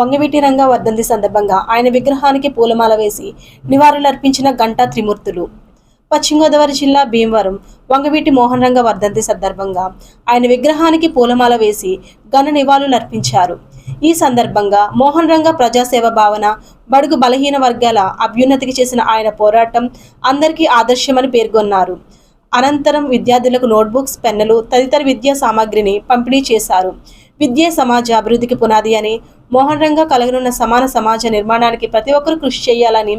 వంగవీటి రంగ వర్ధంతి సందర్భంగా ఆయన విగ్రహానికి పూలమాల వేసి నివాళులర్పించిన గంటా త్రిమూర్తులు. పశ్చిమ గోదావరి జిల్లా భీమవరం వంగవీటి మోహన్ రంగ వర్ధంతి సందర్భంగా ఆయన విగ్రహానికి పూలమాల వేసి ఘన నివాళులర్పించారు. ఈ సందర్భంగా మోహన్ రంగ ప్రజాసేవ భావన బడుగు బలహీన వర్గాల అభ్యున్నతికి చేసిన ఆయన పోరాటం అందరికీ ఆదర్శమని పేర్కొన్నారు. అనంతరం విద్యార్థులకు నోట్బుక్స్ పెన్నులు తదితర విద్యా సామాగ్రిని పంపిణీ చేశారు. విద్యే సమాజ అభివృద్ధికి పునాది అని మోహన్ రంగా కలగనున్న సమాన సమాజ నిర్మాణానికి ప్రతి ఒక్కరూ కృషి చేయాలని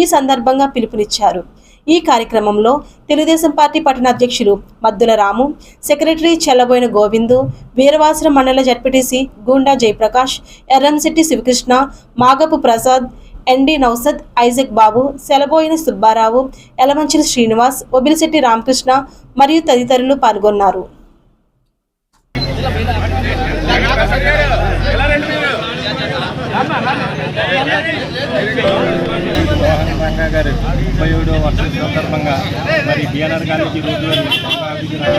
ఈ సందర్భంగా పిలుపునిచ్చారు. ఈ కార్యక్రమంలో తెలుగుదేశం పార్టీ పట్టణ అధ్యక్షులు మద్దుల రాము సెక్రటరీ చెల్లబోయిన గోవిందు వీరవాసరం మండల ZPTC Gunda Jayaprakash Erramsetti Sivakrishna Magapu Prasad ND Nausad Isaac Babu Selaboyina Subbarao Elamanchili Srinivas Obilisetti Ramakrishna మరియు తదితరులు పాల్గొన్నారు. మోహన్ రంగా గారి ముప్పై ఏడో వర్షం సందర్భంగా మరి బిఎన్ఆర్ కాలేజీ రోజులోని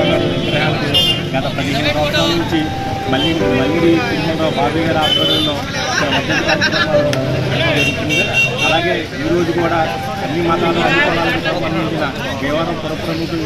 గారి విగ్రహాలకు గత పదిహేను సంవత్సరాల నుంచి మళ్ళీ మళ్ళీ తిరుమలరావు బాబు గారి ఆధ్వర్యంలో అలాగే ఈరోజు కూడా అన్ని మతాలు అన్ని కులాలకు సంబంధించిన దేవాలయం పురప్రముఖులు